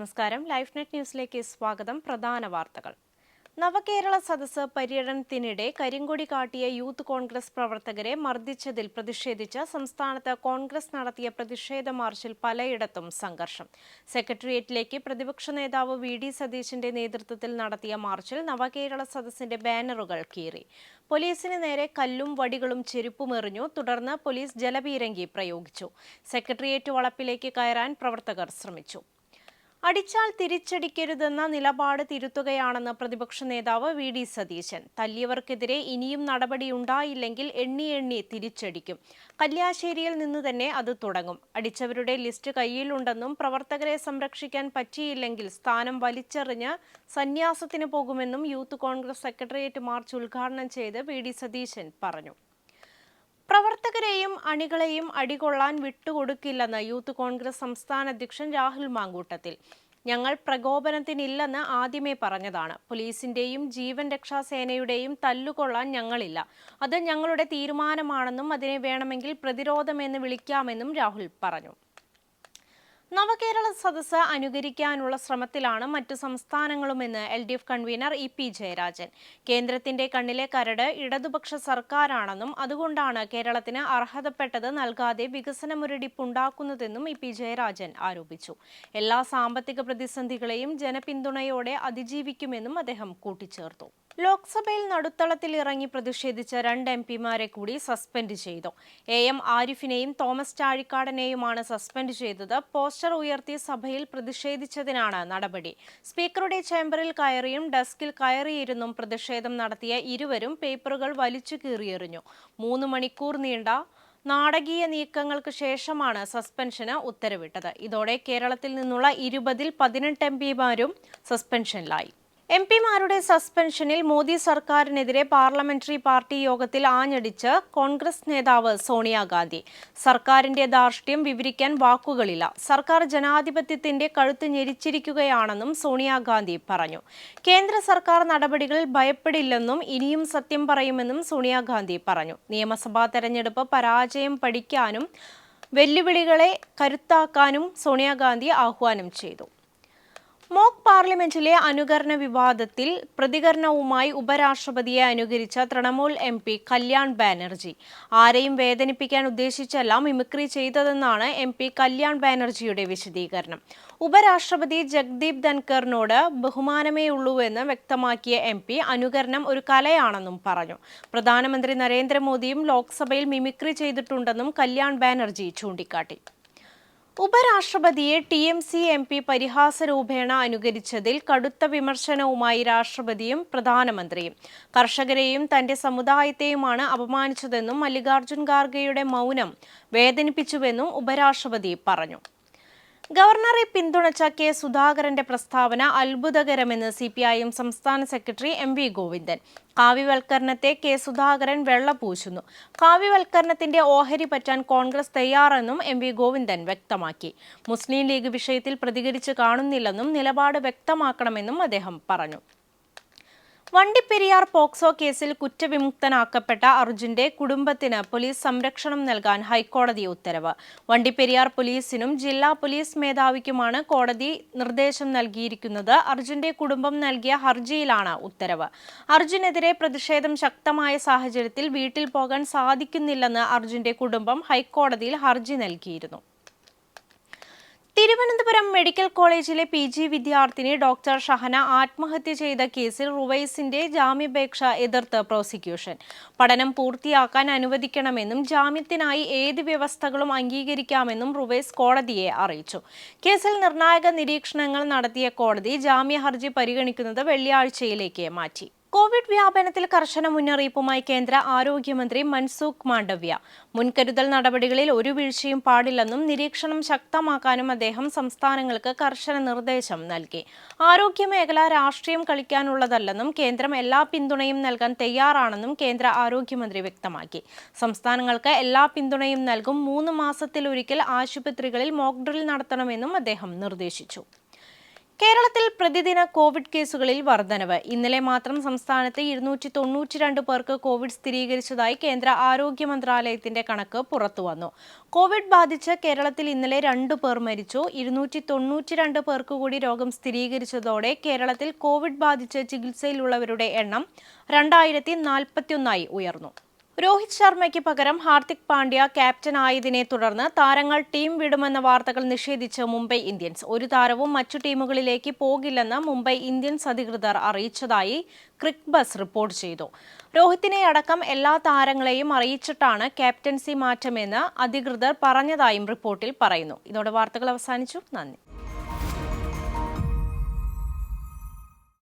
നമസ്കാരം. Life net ന്യൂസിലേക്ക് സ്വാഗതം. പ്രധാന വാർത്തകൾ. നവകേരള സദസ് പര്യടനത്തിനിടെ കരിങ്കൊടി കാട്ടിയ യൂത്ത് കോൺഗ്രസ് പ്രവർത്തകരെ മർദ്ദിച്ചതിൽ പ്രതിഷേധിച്ച് സംസ്ഥാനത്ത് കോൺഗ്രസ് നടത്തിയ പ്രതിഷേധ മാർച്ചിൽ പലയിടത്തും സംഘർഷം. സെക്രട്ടേറിയറ്റിലേക്ക് പ്രതിപക്ഷ നേതാവ് വി ഡി സതീശിന്റെ നേതൃത്വത്തിൽ നടത്തിയ മാർച്ചിൽ നവകേരള സദസ്സിന്റെ ബാനറുകൾ കീറി. പോലീസിന് നേരെ കല്ലും വടികളും ചെരുപ്പുമെറിഞ്ഞു തുടർന്ന് പോലീസ് ജലപീരങ്കി പ്രയോഗിച്ചു. സെക്രട്ടേറിയറ്റ് വളപ്പിലേക്ക് കയറാൻ പ്രവർത്തകർ ശ്രമിച്ചു. അടിച്ചാൽ തിരിച്ചടിക്കരുതെന്ന നിലപാട് തിരുത്തുകയാണെന്ന് പ്രതിപക്ഷ നേതാവ് വി ഡി സതീശൻ. തല്ലിയവർക്കെതിരെ ഇനിയും നടപടി ഉണ്ടായില്ലെങ്കിൽ എണ്ണി എണ്ണി തിരിച്ചടിക്കും. കല്യാശ്ശേരിയിൽ നിന്ന് തന്നെ അത് തുടങ്ങും. അടിച്ചവരുടെ ലിസ്റ്റ് കയ്യിലുണ്ടെന്നും പ്രവർത്തകരെ സംരക്ഷിക്കാൻ പറ്റിയില്ലെങ്കിൽ സ്ഥാനം വലിച്ചെറിഞ്ഞ് സന്യാസത്തിന് പോകുമെന്നും യൂത്ത് കോൺഗ്രസ് സെക്രട്ടേറിയറ്റ് മാർച്ച് ഉദ്ഘാടനം ചെയ്ത് വി ഡി സതീശൻ പറഞ്ഞു. പ്രവർത്തകരെയും അണികളെയും അടികൊള്ളാൻ വിട്ടുകൊടുക്കില്ലെന്ന് യൂത്ത് കോൺഗ്രസ് സംസ്ഥാന അധ്യക്ഷൻ രാഹുൽ മാങ്കൂട്ടത്തിൽ. ഞങ്ങൾ പ്രകോപനത്തിനില്ലെന്ന് ആദ്യമേ പറഞ്ഞതാണ്. പോലീസിന്റെയും ജീവൻ രക്ഷാ സേനയുടെയും തല്ലുകൊള്ളാൻ ഞങ്ങളില്ല. അത് ഞങ്ങളുടെ തീരുമാനമാണെന്നും അതിനെ വേണമെങ്കിൽ പ്രതിരോധമെന്ന് വിളിക്കാമെന്നും രാഹുൽ പറഞ്ഞു. നവകേരള സദസ്സ് അനുകരിക്കാനുള്ള ശ്രമത്തിലാണ് മറ്റു സംസ്ഥാനങ്ങളുമെന്ന് L D F convener E P Jayarajan. കേന്ദ്രത്തിന്റെ കണ്ണിലെ കരട് ഇടതുപക്ഷ സർക്കാരാണെന്നും അതുകൊണ്ടാണ് കേരളത്തിന് അർഹതപ്പെട്ടത് നൽകാതെ വികസനമുരടിപ്പുണ്ടാക്കുന്നതെന്നും ഇ പി ജയരാജൻ ആരോപിച്ചു. എല്ലാ സാമ്പത്തിക പ്രതിസന്ധികളെയും ജനപിന്തുണയോടെ അതിജീവിക്കുമെന്നും അദ്ദേഹം കൂട്ടിച്ചേർത്തു. ലോക്സഭയിൽ നടുത്തളത്തിൽ ഇറങ്ങി പ്രതിഷേധിച്ച രണ്ട് എം പിമാരെ കൂടി സസ്പെൻഡ് ചെയ്തു. എ എം ആരിഫിനെയും തോമസ് ചാഴിക്കാടനെയുമാണ് സസ്പെൻഡ് ചെയ്തത്. പോസ്റ്റർ ഉയർത്തി സഭയിൽ പ്രതിഷേധിച്ചതിനാണ് നടപടി. സ്പീക്കറുടെ ചേംബറിൽ കയറിയും ഡെസ്കിൽ കയറിയിരുന്നും പ്രതിഷേധം നടത്തിയ ഇരുവരും പേപ്പറുകൾ വലിച്ചു കീറിയെറിഞ്ഞു. മൂന്ന് മണിക്കൂർ നീണ്ട നാടകീയ നീക്കങ്ങൾക്ക് ശേഷമാണ് സസ്പെൻഷന് ഉത്തരവിട്ടത്. ഇതോടെ കേരളത്തിൽ നിന്നുള്ള ഇരുപതിൽ പതിനെട്ട് എം പിമാരും സസ്പെൻഷനിലായി. എം പിമാരുടെ സസ്പെൻഷനിൽ മോദി സർക്കാരിനെതിരെ പാർലമെന്ററി പാർട്ടി യോഗത്തിൽ ആഞ്ഞടിച്ച് കോൺഗ്രസ് നേതാവ് സോണിയാഗാന്ധി സർക്കാരിന്റെ ധാർഷ്ട്യം വിവരിക്കാൻ വാക്കുകളില്ല. സർക്കാർ ജനാധിപത്യത്തിന്റെ കഴുത്ത് ഞെരിച്ചിരിക്കുകയാണെന്നും സോണിയാഗാന്ധി പറഞ്ഞു. കേന്ദ്ര സർക്കാർ നടപടികൾ ഭയപ്പെടില്ലെന്നും ഇനിയും സത്യം പറയുമെന്നും സോണിയാഗാന്ധി പറഞ്ഞു. നിയമസഭാ തെരഞ്ഞെടുപ്പ് പരാജയം പഠിക്കാനും വെല്ലുവിളികളെ കരുത്താക്കാനും സോണിയാഗാന്ധി ആഹ്വാനം ചെയ്തു. മോക് പാർലമെന്റിലെ അനുകരണ വിവാദത്തിൽ പ്രതികരണവുമായി ഉപരാഷ്ട്രപതിയെ അനുകരിച്ച തൃണമൂൽ എം പി കല്യാൺ ബാനർജി. ആരെയും വേദനിപ്പിക്കാൻ ഉദ്ദേശിച്ചല്ല മിമിക്രി ചെയ്തതെന്നാണ് എം പി കല്യാൺ ബാനർജിയുടെ വിശദീകരണം. ഉപരാഷ്ട്രപതി ജഗ്ദീപ് ധൻകറിനോട് ബഹുമാനമേ ഉള്ളൂവെന്ന് വ്യക്തമാക്കിയ എം പി അനുകരണം ഒരു കലയാണെന്നും പറഞ്ഞു. പ്രധാനമന്ത്രി നരേന്ദ്രമോദിയും ലോക്സഭയിൽ മിമിക്രി ചെയ്തിട്ടുണ്ടെന്നും കല്യാൺ ബാനർജി ചൂണ്ടിക്കാട്ടി. ഉപരാഷ്ട്രപതിയെ T M C M P പരിഹാസരൂപേണ അനുകരിച്ചതിൽ കടുത്ത വിമർശനവുമായി രാഷ്ട്രപതിയും പ്രധാനമന്ത്രിയും. കർഷകരെയും തന്റെ സമുദായത്തെയുമാണ് അപമാനിച്ചതെന്നും മല്ലികാർജുൻ ഖാർഗെയുടെ മൗനം വേദനിപ്പിച്ചുവെന്നും ഉപരാഷ്ട്രപതി പറഞ്ഞു. ഗവർണറെ പിന്തുണച്ച കെ സുധാകരന്റെ പ്രസ്താവന അത്ഭുതകരമെന്ന് സി പി ഐ എം സംസ്ഥാന സെക്രട്ടറി എം വി ഗോവിന്ദൻ. കാവ്യവൽക്കരണത്തെ കെ സുധാകരൻ വെള്ളപൂശുന്നു. കാവ്യവൽക്കരണത്തിന്റെ ഓഹരി പറ്റാൻ കോൺഗ്രസ് തയ്യാറെന്നും എം വി ഗോവിന്ദൻ വ്യക്തമാക്കി. മുസ്ലിം ലീഗ് വിഷയത്തിൽ പ്രതികരിച്ച് കാണുന്നില്ലെന്നും നിലപാട് വ്യക്തമാക്കണമെന്നും അദ്ദേഹം പറഞ്ഞു. വണ്ടിപ്പെരിയാർ പോക്സോ കേസിൽ കുറ്റവിമുക്തനാക്കപ്പെട്ട അർജുന്റെ കുടുംബത്തിന് പോലീസ് സംരക്ഷണം നൽകാൻ ഹൈക്കോടതി ഉത്തരവ്. വണ്ടിപ്പെരിയാർ പോലീസിനും ജില്ലാ പോലീസ് മേധാവിക്കുമാണ് കോടതി നിർദ്ദേശം നൽകിയിരിക്കുന്നത്. അർജുന്റെ കുടുംബം നൽകിയ ഹർജിയിലാണ് ഉത്തരവ്. അർജുനെതിരെ പ്രതിഷേധം ശക്തമായ സാഹചര്യത്തിൽ വീട്ടിൽ പോകാൻ സാധിക്കുന്നില്ലെന്ന് അർജുന്റെ കുടുംബം ഹൈക്കോടതിയിൽ ഹർജി നൽകിയിരുന്നു. തിരുവനന്തപുരം മെഡിക്കൽ കോളേജിലെ പി ജി വിദ്യാർത്ഥിനി ഡോക്ടർ ഷഹന ആത്മഹത്യ ചെയ്ത കേസിൽ റുവൈസിന്റെ ജാമ്യപേക്ഷ എതിർത്ത് പ്രോസിക്യൂഷൻ. പഠനം പൂർത്തിയാക്കാൻ അനുവദിക്കണമെന്നും ജാമ്യത്തിനായി ഏത് വ്യവസ്ഥകളും അംഗീകരിക്കാമെന്നും റുവൈസ് കോടതിയെ അറിയിച്ചു. കേസിൽ നിർണായക നിരീക്ഷണങ്ങൾ നടത്തിയ കോടതി ജാമ്യ ഹർജി പരിഗണിക്കുന്നത് വെള്ളിയാഴ്ചയിലേക്ക് മാറ്റി. കോവിഡ് വ്യാപനത്തിൽ കർശന മുന്നറിയിപ്പുമായി കേന്ദ്ര ആരോഗ്യമന്ത്രി മൻസൂഖ് മാണ്ഡവ്യ. മുൻകരുതൽ നടപടികളിൽ ഒരു വീഴ്ചയും പാടില്ലെന്നും നിരീക്ഷണം ശക്തമാക്കാനും അദ്ദേഹം സംസ്ഥാനങ്ങൾക്ക് കർശന നിർദ്ദേശം നൽകി. ആരോഗ്യമേഖല രാഷ്ട്രീയം കളിക്കാനുള്ളതല്ലെന്നും കേന്ദ്രം എല്ലാ പിന്തുണയും നൽകാൻ തയ്യാറാണെന്നും കേന്ദ്ര ആരോഗ്യമന്ത്രി വ്യക്തമാക്കി. സംസ്ഥാനങ്ങൾക്ക് എല്ലാ പിന്തുണയും നൽകും മൂന്ന് മാസത്തിലൊരിക്കൽ ആശുപത്രികളിൽ മോക്ഡ്രിൽ നടത്തണമെന്നും അദ്ദേഹം നിർദ്ദേശിച്ചു. കേരളത്തിൽ പ്രതിദിന കോവിഡ് കേസുകളിൽ വർധനവ്. ഇന്നലെ മാത്രം സംസ്ഥാനത്ത് ഇരുന്നൂറ്റി തൊണ്ണൂറ്റിരണ്ട് പേർക്ക് കോവിഡ് സ്ഥിരീകരിച്ചതായി കേന്ദ്ര ആരോഗ്യ മന്ത്രാലയത്തിന്റെ കണക്ക് പുറത്തുവന്നു കോവിഡ് ബാധിച്ച് കേരളത്തിൽ ഇന്നലെ രണ്ടു പേർ മരിച്ചു. ഇരുന്നൂറ്റി തൊണ്ണൂറ്റിരണ്ട് പേർക്ക് കൂടി രോഗം സ്ഥിരീകരിച്ചതോടെ കേരളത്തിൽ കോവിഡ് ബാധിച്ച് ചികിത്സയിലുള്ളവരുടെ എണ്ണം രണ്ടായിരത്തി നാൽപ്പത്തിയൊന്നായി ഉയർന്നു. രോഹിത് ശർമ്മയ്ക്ക് പകരം ഹാർദിക് പാണ്ഡ്യ ക്യാപ്റ്റൻ ആയതിനെ തുടർന്ന് താരങ്ങൾ ടീം വിടുമെന്ന വാർത്തകൾ നിഷേധിച്ച് മുംബൈ ഇന്ത്യൻസ്. ഒരു താരവും മറ്റു ടീമുകളിലേക്ക് പോകില്ലെന്ന് മുംബൈ ഇന്ത്യൻസ് അധികൃതർ അറിയിച്ചതായി ക്രിക്ക് ബസ് റിപ്പോർട്ട് ചെയ്തു. രോഹിത്തിനെ അടക്കം എല്ലാ താരങ്ങളെയും അറിയിച്ചിട്ടാണ് ക്യാപ്റ്റൻസി മാറ്റമെന്ന് അധികൃതർ പറഞ്ഞതായും റിപ്പോർട്ടിൽ പറയുന്നു. ഇതോടെ വാർത്തകൾ അവസാനിച്ചു. നന്ദി.